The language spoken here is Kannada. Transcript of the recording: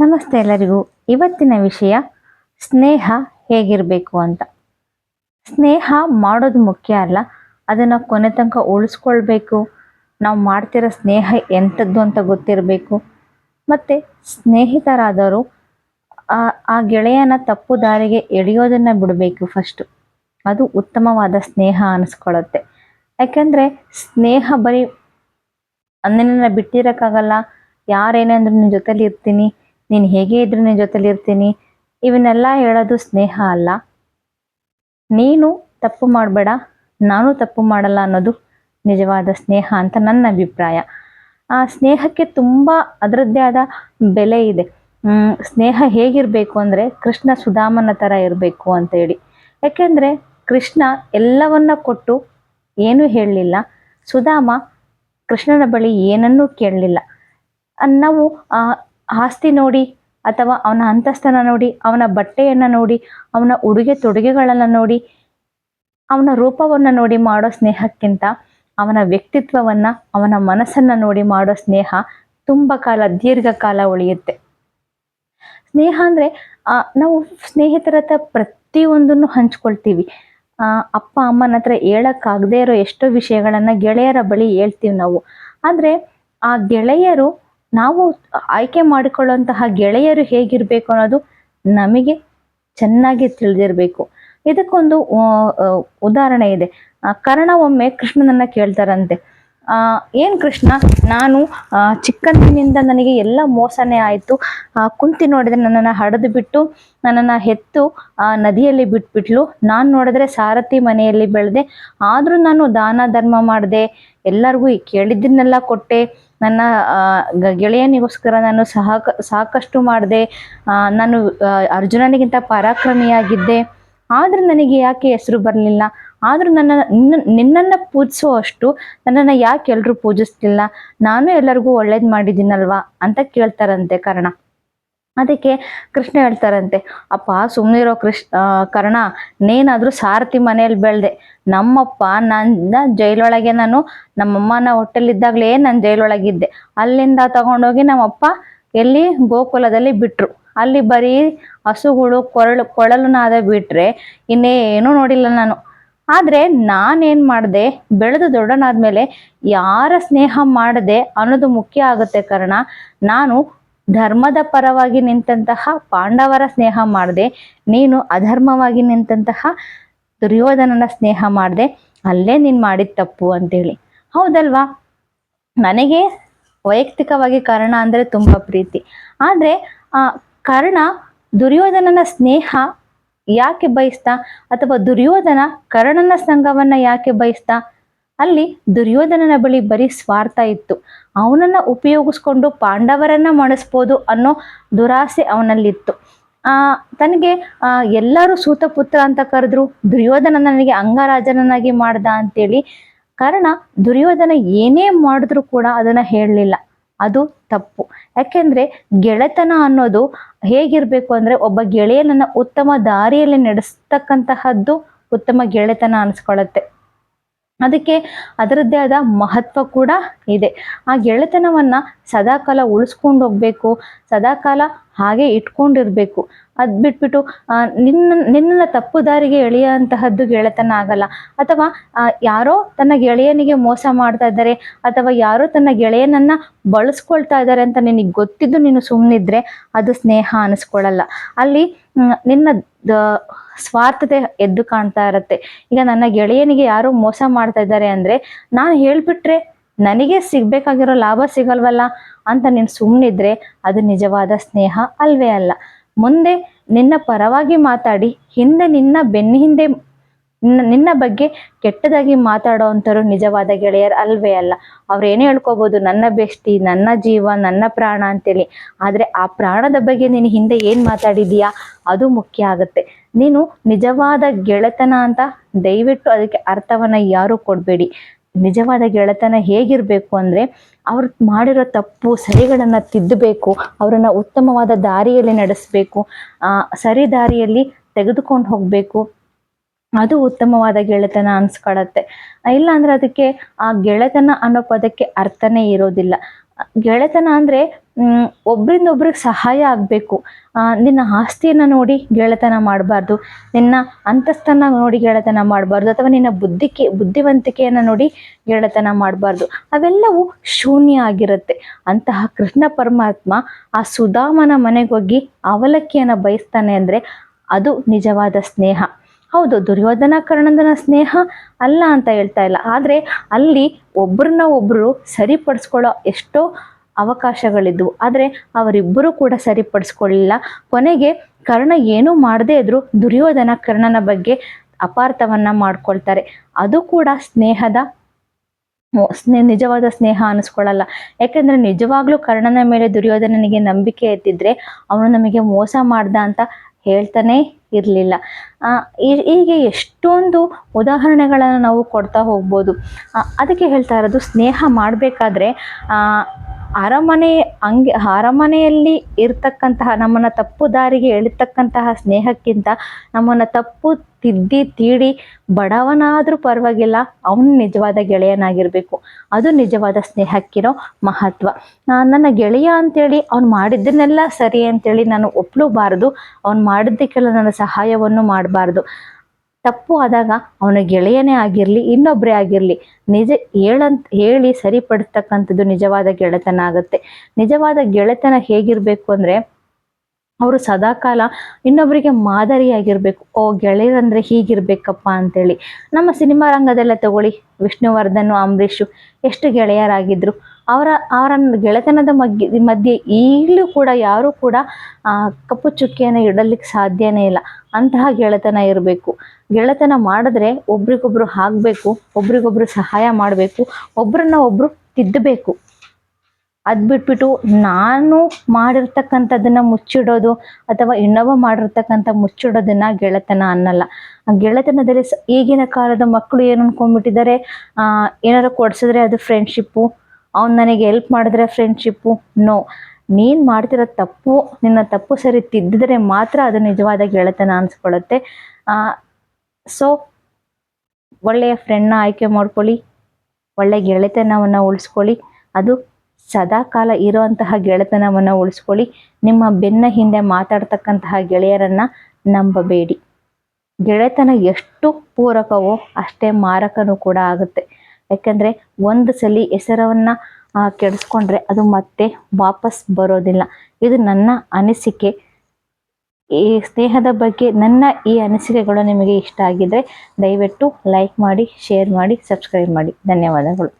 ನಮಸ್ತೆ ಎಲ್ಲರಿಗೂ. ಇವತ್ತಿನ ವಿಷಯ ಸ್ನೇಹ ಹೇಗಿರಬೇಕು ಅಂತ. ಸ್ನೇಹ ಮಾಡೋದು ಮುಖ್ಯ ಅಲ್ಲ. ಅದನ್ನು ಕೊನೆ ತನಕ ಉಳಿಸ್ಕೊಳ್ಬೇಕು. ನಾವು ಮಾಡ್ತಿರೋ ಸ್ನೇಹ ಎಂಥದ್ದು ಅಂತ ಗೊತ್ತಿರಬೇಕು. ಮತ್ತು ಸ್ನೇಹಿತರಾದವರು, ಆ ಗೆಳೆಯನ ತಪ್ಪು ದಾರಿಗೆ ಎಳೆಯೋದನ್ನು ಬಿಡಬೇಕು ಫಸ್ಟು ಅದು ಉತ್ತಮವಾದ ಸ್ನೇಹ ಅನಿಸ್ಕೊಳ್ಳುತ್ತೆ ಯಾಕೆಂದರೆ ಸ್ನೇಹ ಬರೀ ನಿನ್ನನ್ನು ಬಿಟ್ಟಿರೋಕ್ಕಾಗಲ್ಲ. ಯಾರೇನೇ ಅಂದ್ರೂ ನಿನ್ನ ಜೊತೇಲಿ ಇರ್ತೀನಿ. ನೀನು ಹೇಗೆ ಇದ್ರೂ ನಿನ್ನ ಜೊತೆಲಿ ಇರ್ತೀನಿ? ಇವನ್ನೆಲ್ಲ ಹೇಳೋದು ಸ್ನೇಹ ಅಲ್ಲ. ನೀನು ತಪ್ಪು ಮಾಡಬೇಡ, ನಾನು ತಪ್ಪು ಮಾಡಲ್ಲ ಅನ್ನೋದು ನಿಜವಾದ ಸ್ನೇಹ ಅಂತ ನನ್ನ ಅಭಿಪ್ರಾಯ. ಆ ಸ್ನೇಹಕ್ಕೆ ತುಂಬ ಅದರದ್ದೇ ಆದ ಬೆಲೆ ಇದೆ. ಸ್ನೇಹ ಹೇಗಿರಬೇಕು ಅಂದರೆ ಕೃಷ್ಣ ಸುಧಾಮನ ಥರ ಇರಬೇಕು ಅಂತೇಳಿ ಯಾಕೆಂದರೆ ಕೃಷ್ಣ ಎಲ್ಲವನ್ನ ಕೊಟ್ಟು ಏನೂ ಹೇಳಲಿಲ್ಲ. ಸುಧಾಮ ಕೃಷ್ಣನ ಬಳಿ ಏನನ್ನೂ ಕೇಳಲಿಲ್ಲ. ನಾವು ಆ ಆಸ್ತಿ ನೋಡಿ ಅಥವಾ ಅವನ ಅಂತಸ್ತನ ನೋಡಿ, ಅವನ ಬಟ್ಟೆಯನ್ನು ನೋಡಿ, ಅವನ ಉಡುಗೆ ತೊಡುಗೆಗಳನ್ನು ನೋಡಿ, ಅವನ ರೂಪವನ್ನು ನೋಡಿ ಮಾಡೋ ಸ್ನೇಹಕ್ಕಿಂತ ಅವನ ವ್ಯಕ್ತಿತ್ವವನ್ನು, ಅವನ ಮನಸ್ಸನ್ನು ನೋಡಿ ಮಾಡೋ ಸ್ನೇಹ ತುಂಬ ಕಾಲ ದೀರ್ಘಕಾಲ ಉಳಿಯುತ್ತೆ. ಸ್ನೇಹ ಅಂದರೆ ನಾವು ಸ್ನೇಹಿತರ ಹತ್ರ ಪ್ರತಿಯೊಂದನ್ನು ಹಂಚ್ಕೊಳ್ತೀವಿ. ಅಪ್ಪ, ಅಮ್ಮನ ಹತ್ರ ಹೇಳಕ್ಕಾಗದೇ ಇರೋ ಎಷ್ಟೋ ವಿಷಯಗಳನ್ನು ಗೆಳೆಯರ ಬಳಿ ಹೇಳ್ತೀವಿ ನಾವು. ಆದರೆ ಆ ಗೆಳೆಯರು ನಾವು ಆಯ್ಕೆ ಮಾಡಿಕೊಳ್ಳುವಂತಹ ಗೆಳೆಯರು ಹೇಗಿರಬೇಕು ಅನ್ನೋದು ನಮಗೆ ಚೆನ್ನಾಗಿ ತಿಳಿದಿರಬೇಕು. ಇದಕ್ಕೊಂದು ಆ, ಆ, ಉದಾಹರಣೆ ಇದೆ. ಆ, ಕರ್ಣ ಒಮ್ಮೆ ಕೃಷ್ಣನನ್ನ ಕೇಳ್ತಾರಂತೆ. ಆ, ಏನ್ ಕೃಷ್ಣ ನಾನು ಆ, ಚಿಕ್ಕಂದಿನಿಂದ ನನಗೆ ಎಲ್ಲ ಮೋಸನೇ ಆಯಿತು. ಕುಂತಿ ನೋಡಿದ್ರೆ ನನ್ನನ್ನ ಹಡೆದು ಬಿಟ್ಟು ನನ್ನನ್ನ ಹೆತ್ತು ಆ, ನದಿಯಲ್ಲಿ ಬಿಟ್ಬಿಟ್ಲು. ನಾನು ನೋಡಿದ್ರೆ ಸಾರಥಿ ಮನೆಯಲ್ಲಿ ಬೆಳೆದೆ. ಆದರೂ ನಾನು ದಾನ ಧರ್ಮ ಮಾಡಿದೆ. ಎಲ್ಲರಿಗೂ ಕೇಳಿದ್ದನ್ನೆಲ್ಲ ಕೊಟ್ಟೆ. ನನ್ನ ಗೆಳೆಯನಿಗೋಸ್ಕರ ನಾನು ಸಹ ಸಾಕಷ್ಟು ಮಾಡಿದೆ. ನಾನು ಅರ್ಜುನನಿಗಿಂತ ಪರಾಕ್ರಮಿಯಾಗಿದ್ದೆ. ಆದರೂ ನನಗೆ ಯಾಕೆ ಹೆಸರು ಬರಲಿಲ್ಲ? ಆದರೂ ನನ್ನ, ನಿನ್ನ, ನಿನ್ನನ್ನು ಪೂಜಿಸೋ ಅಷ್ಟು ನನ್ನನ್ನು ಯಾಕೆ ಎಲ್ಲರೂ ಪೂಜಿಸ್ತಿಲ್ಲ ನಾನು ಎಲ್ಲರಿಗೂ ಒಳ್ಳೇದು ಮಾಡಿದ್ದೀನಲ್ವಾ? ಅಂತ ಕೇಳ್ತಾರಂತೆ ಕರ್ಣ. ಅದಕ್ಕೆ ಕೃಷ್ಣ ಹೇಳ್ತಾರಂತೆ, ಅಪ್ಪ ಸುಮ್ಮನಿರೋ ಕೃಷ್ಣ ಕರ್ಣ, ನೇನಾದ್ರೂ ಸಾರಥಿ ಮನೆಯಲ್ಲಿ ಬೆಳೆದೆ. ನಮ್ಮಪ್ಪ ನನ್ನ ಜೈಲೊಳಗೆ ನಾನು ನಮ್ಮಮ್ಮನ ಹೊಟ್ಟೆಲಿದ್ದಾಗಲೇ ನಾನು ಜೈಲೊಳಗಿದ್ದೆ. ಅಲ್ಲಿಂದ ತಗೊಂಡೋಗಿ ನಮ್ಮಪ್ಪ ಎಲ್ಲಿ? ಗೋಕುಲದಲ್ಲಿ ಬಿಟ್ರು. ಅಲ್ಲಿ ಬರೀ ಹಸುಗಳು, ಕೊರಳು, ಕೊಳಲುನಾದ ಬಿಟ್ಟರೆ ಇನ್ನೇನು ನೋಡಿಲ್ಲ ನಾನು. ಆದರೆ ನಾನೇನು ಮಾಡಿದೆ? ಬೆಳೆದು ದೊಡ್ಡನಾದ್ಮೇಲೆ ಯಾರ ಸ್ನೇಹ ಮಾಡದೆ ಅನ್ನೋದು ಮುಖ್ಯ ಆಗುತ್ತೆ ಕಾರಣ. ನಾನು ಧರ್ಮದ ಪರವಾಗಿ ನಿಂತಹ ಪಾಂಡವರ ಸ್ನೇಹ ಮಾಡದೆ, ನೀನು ಅಧರ್ಮವಾಗಿ ನಿಂತಹ ದುರ್ಯೋಧನನ ಸ್ನೇಹ ಮಾಡದೆ, ಅಲ್ಲೇ ನೀನ್ ಮಾಡಿದ ತಪ್ಪು ಅಂತೇಳಿ. ಹೌದಲ್ವಾ? ನನಗೆ ವೈಯಕ್ತಿಕವಾಗಿ ಕರ್ಣ ಅಂದ್ರೆ ತುಂಬಾ ಪ್ರೀತಿ. ಆದರೆ ಕರ್ಣ ದುರ್ಯೋಧನನ ಸ್ನೇಹ ಯಾಕೆ ಬಯಸ್ತಾ? ಅಥವಾ ದುರ್ಯೋಧನ ಕರ್ಣನ ಸಂಘವನ್ನ ಯಾಕೆ ಬಯಸ್ತಾ? ಅಲ್ಲಿ ದುರ್ಯೋಧನನ ಬಳಿ ಬರೀ ಸ್ವಾರ್ಥ ಇತ್ತು. ಅವನನ್ನ ಉಪಯೋಗಿಸ್ಕೊಂಡು ಪಾಂಡವರನ್ನ ಮಾಡಿಸ್ಬೋದು ಅನ್ನೋ ದುರಾಸೆ ಅವನಲ್ಲಿತ್ತು. ಆ ತನಗೆ ಆ, ಎಲ್ಲರೂ ಸೂತಪುತ್ರ ಅಂತ ಕರೆದ್ರು. ದುರ್ಯೋಧನ ನನಗೆ ಅಂಗರಾಜನನ್ನಾಗಿ ಮಾಡ್ದ ಅಂತೇಳಿ. ಕಾರಣ ದುರ್ಯೋಧನ ಏನೇ ಮಾಡಿದ್ರು ಕೂಡ ಅದನ್ನ ಹೇಳಲಿಲ್ಲ. ಅದು ತಪ್ಪು. ಯಾಕೆಂದ್ರೆ ಗೆಳೆತನ ಅನ್ನೋದು ಹೇಗಿರ್ಬೇಕು ಅಂದ್ರೆ ಒಬ್ಬ ಗೆಳೆಯನನ್ನ ಉತ್ತಮ ದಾರಿಯಲ್ಲಿ ನಡೆಸ್ತಕ್ಕಂತಹದ್ದು ಉತ್ತಮ ಗೆಳೆತನ ಅನ್ಸ್ಕೊಳ್ಳುತ್ತೆ ಅದಕ್ಕೆ ಅದರದ್ದೇ ಆದ ಮಹತ್ವ ಕೂಡ ಇದೆ. ಆ ಗೆಳೆತನವನ್ನು ಸದಾಕಾಲ ಉಳಿಸ್ಕೊಂಡು ಹೋಗ್ಬೇಕು, ಸದಾಕಾಲ ಹಾಗೆ ಇಟ್ಕೊಂಡಿರಬೇಕು. ಅದು ಬಿಟ್ಬಿಟ್ಟು ನಿನ್ನ ನಿನ್ನನ್ನು ತಪ್ಪು ದಾರಿಗೆ ಎಳೆಯುವಂತಹದ್ದು ಗೆಳೆತನ ಆಗಲ್ಲ. ಅಥವಾ ಯಾರೋ ತನ್ನ ಗೆಳೆಯನಿಗೆ ಮೋಸ ಮಾಡ್ತಾ ಇದ್ದಾರೆ, ಅಥವಾ ಯಾರೋ ತನ್ನ ಗೆಳೆಯನನ್ನು ಬಳಸ್ಕೊಳ್ತಾ ಇದ್ದಾರೆ ಅಂತ ನಿನಗೆ ಗೊತ್ತಿದ್ದು ನೀನು ಸುಮ್ಮನಿದ್ರೆ ಅದು ಸ್ನೇಹ ಅನಿಸ್ಕೊಳ್ಳಲ್ಲ ಅಲ್ಲಿ ನಿನ್ನ ಸ್ವಾರ್ಥತೆ ಎದ್ದು ಕಾಣ್ತಾ ಇರತ್ತೆ. ಈಗ ನನ್ನ ಗೆಳೆಯನಿಗೆ ಯಾರು ಮೋಸ ಮಾಡ್ತಾ ಇದ್ದಾರೆ ಅಂದ್ರೆ ನಾನು ಹೇಳ್ಬಿಟ್ರೆ ನನಗೆ ಸಿಗ್ಬೇಕಾಗಿರೋ ಲಾಭ ಸಿಗಲ್ವಲ್ಲ ಅಂತ ನೀನ್ ಸುಮ್ಮನಿದ್ರೆ ಅದು ನಿಜವಾದ ಸ್ನೇಹ ಅಲ್ವೇ ಅಲ್ಲ. ಮುಂದೆ ನಿನ್ನ ಪರವಾಗಿ ಮಾತಾಡಿ, ಹಿಂದೆ ನಿನ್ನ ಬೆನ್ನ ಹಿಂದೆ ನಿನ್ನ ಬಗ್ಗೆ ಕೆಟ್ಟದಾಗಿ ಮಾತಾಡೋವಂಥವ್ರು ನಿಜವಾದ ಗೆಳೆಯರು ಅಲ್ವೇ ಅಲ್ಲ. ಅವ್ರು ಏನೇ ಹೇಳ್ಕೋಬೋದು, ನನ್ನ ಬೆಷ್ಟಿ, ನನ್ನ ಜೀವ, ನನ್ನ ಪ್ರಾಣ ಅಂತೇಳಿ. ಆದರೆ ಆ ಪ್ರಾಣದ ಬಗ್ಗೆ ನೀನು ಹಿಂದೆ ಏನು ಮಾತಾಡಿದೀಯಾ ಅದು ಮುಖ್ಯ ಆಗುತ್ತೆ. ನೀನು ನಿಜವಾದ ಗೆಳೆತನ ಅಂತ ದಯವಿಟ್ಟು ಅದಕ್ಕೆ ಅರ್ಥವನ್ನ ಯಾರು ಕೊಡಬೇಡಿ. ನಿಜವಾದ ಗೆಳೆತನ ಹೇಗಿರಬೇಕು ಅಂದರೆ, ಅವ್ರು ಮಾಡಿರೋ ತಪ್ಪು ಸರಿಗಳನ್ನು ತಿದ್ದಬೇಕು ಅವರನ್ನು ಉತ್ತಮವಾದ ದಾರಿಯಲ್ಲಿ ನಡೆಸಬೇಕು ಸರಿ ದಾರಿಯಲ್ಲಿ ತೆಗೆದುಕೊಂಡು ಹೋಗಬೇಕು. ಅದು ಉತ್ತಮವಾದ ಗೆಳೆತನ ಅನ್ಸ್ಕೊಳತ್ತೆ. ಇಲ್ಲ ಅಂದ್ರೆ ಅದಕ್ಕೆ ಆ ಗೆಳೆತನ ಅನ್ನೋ ಪದಕ್ಕೆ ಅರ್ಥನೇ ಇರೋದಿಲ್ಲ. ಗೆಳೆತನ ಅಂದರೆ ಒಬ್ರಿಂದ ಒಬ್ರಿಗೆ ಸಹಾಯ ಆಗಬೇಕು. ನಿನ್ನ ಆಸ್ತಿಯನ್ನ ನೋಡಿ ಗೆಳೆತನ ಮಾಡಬಾರ್ದು. ನಿನ್ನ ಅಂತಸ್ತನ್ನ ನೋಡಿ ಗೆಳೆತನ ಮಾಡಬಾರ್ದು. ಅಥವಾ ನಿನ್ನ ಬುದ್ಧಿಕೆ, ಬುದ್ಧಿವಂತಿಕೆಯನ್ನ ನೋಡಿ ಗೆಳೆತನ ಮಾಡಬಾರ್ದು. ಅವೆಲ್ಲವೂ ಶೂನ್ಯ ಆಗಿರುತ್ತೆ. ಅಂತಹ ಕೃಷ್ಣ ಪರಮಾತ್ಮ ಆ ಸುಧಾಮನ ಮನೆಗೋಗಿ ಅವಲಕ್ಕಿಯನ್ನ ಬಯಸ್ತಾನೆ ಅಂದ್ರೆ ಅದು ನಿಜವಾದ ಸ್ನೇಹ. ಹೌದು ದುರ್ಯೋಧನ ಕರ್ಣಂದನ ಸ್ನೇಹ ಅಲ್ಲ ಅಂತ ಹೇಳ್ತಾ ಇಲ್ಲ. ಆದರೆ ಅಲ್ಲಿ ಒಬ್ಬರನ್ನ ಒಬ್ಬರು ಸರಿಪಡಿಸ್ಕೊಳ್ಳೋ ಎಷ್ಟೋ ಅವಕಾಶಗಳಿದ್ವು. ಆದರೆ ಅವರಿಬ್ಬರೂ ಕೂಡ ಸರಿಪಡಿಸ್ಕೊಳ್ಳಿಲ್ಲ. ಕೊನೆಗೆ ಕರ್ಣ ಏನೂ ಮಾಡದೇ ಇದ್ರು ದುರ್ಯೋಧನ ಕರ್ಣನ ಬಗ್ಗೆ ಅಪಾರ್ಥವನ್ನ ಮಾಡ್ಕೊಳ್ತಾರೆ. ಅದು ಕೂಡ ಸ್ನೇಹದ ಸ್ನೇ, ನಿಜವಾದ ಸ್ನೇಹ ಅನಿಸ್ಕೊಳ್ಳಲ್ಲ. ಯಾಕಂದ್ರೆ ನಿಜವಾಗ್ಲೂ ಕರ್ಣನ ಮೇಲೆ ದುರ್ಯೋಧನನಿಗೆ ನಂಬಿಕೆ ಎತ್ತಿದ್ರೆ ಅವನು ನಮಗೆ ಮೋಸ ಮಾಡ್ದ ಅಂತ ಹೇಳ್ತಾನೆ ಇರಲಿಲ್ಲ. ಹೀಗೆ ಎಷ್ಟೊಂದು ಉದಾಹರಣೆಗಳನ್ನು ನಾವು ಕೊಡ್ತಾ ಹೋಗ್ಬೋದು. ಅದಕ್ಕೆ ಹೇಳ್ತಾ ಇರೋದು ಸ್ನೇಹ ಮಾಡಬೇಕಾದ್ರೆ ಅರಮನೆ ಹಂಗೆ ಅರಮನೆಯಲ್ಲಿ ಇರ್ತಕ್ಕಂತಹ ನಮ್ಮನ್ನು ತಪ್ಪು ದಾರಿಗೆ ಎಳಿತಕ್ಕಂತಹ ಸ್ನೇಹಕ್ಕಿಂತ ನಮ್ಮನ್ನು ತಪ್ಪು ತಿದ್ದಿ ತೀಡಿ ಬಡವನಾದರೂ ಪರವಾಗಿಲ್ಲ, ಅವನು ನಿಜವಾದ ಗೆಳೆಯನಾಗಿರಬೇಕು. ಅದು ನಿಜವಾದ ಸ್ನೇಹಕ್ಕಿರೋ ಮಹತ್ವ. ನಾನು ನನ್ನ ಗೆಳೆಯ ಅಂತೇಳಿ ಅವ್ನು ಮಾಡಿದ್ದನ್ನೆಲ್ಲ ಸರಿ ಅಂತೇಳಿ ನಾನು ಒಪ್ಪಲೂಬಾರ್ದು ಅವ್ನು ಮಾಡಿದ್ದಕ್ಕೆಲ್ಲ ನನ್ನ ಸಹಾಯವನ್ನು ಮಾಡಬಾರ್ದು. ತಪ್ಪು ಆದಾಗ ಅವನ ಗೆಳೆಯನೇ ಆಗಿರಲಿ ಇನ್ನೊಬ್ಬರೇ ಆಗಿರಲಿ, ನಿಜ ಹೇಳಂತ, ಹೇಳಿ ಸರಿಪಡಿಸ್ತಕ್ಕಂಥದ್ದು ನಿಜವಾದ ಗೆಳೆತನ ಆಗುತ್ತೆ. ನಿಜವಾದ ಗೆಳೆತನ ಹೇಗಿರಬೇಕು ಅಂದರೆ, ಅವರು ಸದಾಕಾಲ ಇನ್ನೊಬ್ಬರಿಗೆ ಮಾದರಿಯಾಗಿರಬೇಕು. ಓ, ಗೆಳೆಯರಂದ್ರೆ ಹೀಗಿರ್ಬೇಕಪ್ಪ ಅಂತೇಳಿ. ನಮ್ಮ ಸಿನಿಮಾ ರಂಗದಲ್ಲೇ ತಗೊಳ್ಳಿ, ವಿಷ್ಣುವರ್ಧನ್, ಅಂಬರೀಷು, ಎಷ್ಟು ಗೆಳೆಯರಾಗಿದ್ರು. ಅವರ ಅವರ ಗೆಳೆತನದ ಮಗ್ಗೆ, ಮಧ್ಯೆ ಈಗಲೂ ಕೂಡ ಯಾರೂ ಕೂಡ ಕಪ್ಪು ಚುಕ್ಕಿಯನ್ನು ಇಡಲಿಕ್ಕೆ ಸಾಧ್ಯನೇ ಇಲ್ಲ. ಅಂತಹ ಗೆಳೆತನ ಇರಬೇಕು. ಗೆಳೆತನ ಮಾಡಿದ್ರೆ ಒಬ್ರಿಗೊಬ್ರು ಆಗಬೇಕು ಒಬ್ರಿಗೊಬ್ರು ಸಹಾಯ ಮಾಡಬೇಕು, ಒಬ್ರನ್ನ ಒಬ್ರು ತಿದ್ದಬೇಕು. ಅದು ಬಿಟ್ಬಿಟ್ಟು ನಾನು ಮಾಡಿರ್ತಕ್ಕಂಥದ್ದನ್ನು ಮುಚ್ಚಿಡೋದು ಅಥವಾ ಇನ್ನೊಬ್ಬ ಮಾಡಿರ್ತಕ್ಕಂಥ ಮುಚ್ಚಿಡೋದನ್ನ ಗೆಳೆತನ ಅನ್ನಲ್ಲ. ಗೆಳೆತನದಲ್ಲಿ ಈಗಿನ ಕಾಲದ ಮಕ್ಕಳು ಏನು ಅನ್ಕೊಂಡ್ಬಿಟ್ಟಿದ್ದಾರೆ? ಏನಾರು ಕೊಡ್ಸಿದ್ರೆ ಅದು ಫ್ರೆಂಡ್ಶಿಪ್ಪು ಅವ್ನು ನನಗೆ ಹೆಲ್ಪ್ ಮಾಡಿದ್ರೆ ಫ್ರೆಂಡ್ಶಿಪ್ಪು ನೋ ನೀನು ಮಾಡ್ತಿರೋ ತಪ್ಪು, ನಿನ್ನ ತಪ್ಪು ಸರಿ ತಿದ್ದಿದ್ರೆ ಮಾತ್ರ ಅದು ನಿಜವಾದ ಗೆಳೆತನ ಅನ್ಸ್ಕೊಳ್ಳುತ್ತೆ ಸೊ ಒಳ್ಳೆಯ ಫ್ರೆಂಡ್ನ ಆಯ್ಕೆ ಮಾಡ್ಕೊಳ್ಳಿ. ಒಳ್ಳೆ ಗೆಳೆತನವನ್ನು ಉಳಿಸ್ಕೊಳ್ಳಿ. ಅದು ಸದಾಕಾಲ ಇರುವಂತಹ ಗೆಳೆತನವನ್ನು ಉಳಿಸ್ಕೊಳ್ಳಿ. ನಿಮ್ಮ ಬೆನ್ನ ಹಿಂದೆ ಮಾತಾಡ್ತಕ್ಕಂತಹ ಗೆಳೆಯರನ್ನ ನಂಬಬೇಡಿ. ಗೆಳೆತನ ಎಷ್ಟು ಪೂರಕವೋ ಅಷ್ಟೇ ಮಾರಕನೂ ಕೂಡ ಆಗುತ್ತೆ. ಯಾಕಂದರೆ ಒಂದು ಸಲ ಹೆಸರವನ್ನ ಕೆಡಿಸ್ಕೊಂಡ್ರೆ ಅದು ಮತ್ತೆ ವಾಪಸ್ ಬರೋದಿಲ್ಲ. ಇದು ನನ್ನ ಅನಿಸಿಕೆ. ಈ ಸ್ನೇಹದ ಬಗ್ಗೆ ನನ್ನ ಈ ಅನಿಸಿಕೆಗಳು ನಿಮಗೆ ಇಷ್ಟ ಆಗಿದ್ರೆ ದಯವಿಟ್ಟು ಲೈಕ್ ಮಾಡಿ ಶೇರ್ ಮಾಡಿ ಸಬ್ಸ್ಕ್ರೈಬ್ ಮಾಡಿ. ಧನ್ಯವಾದಗಳು.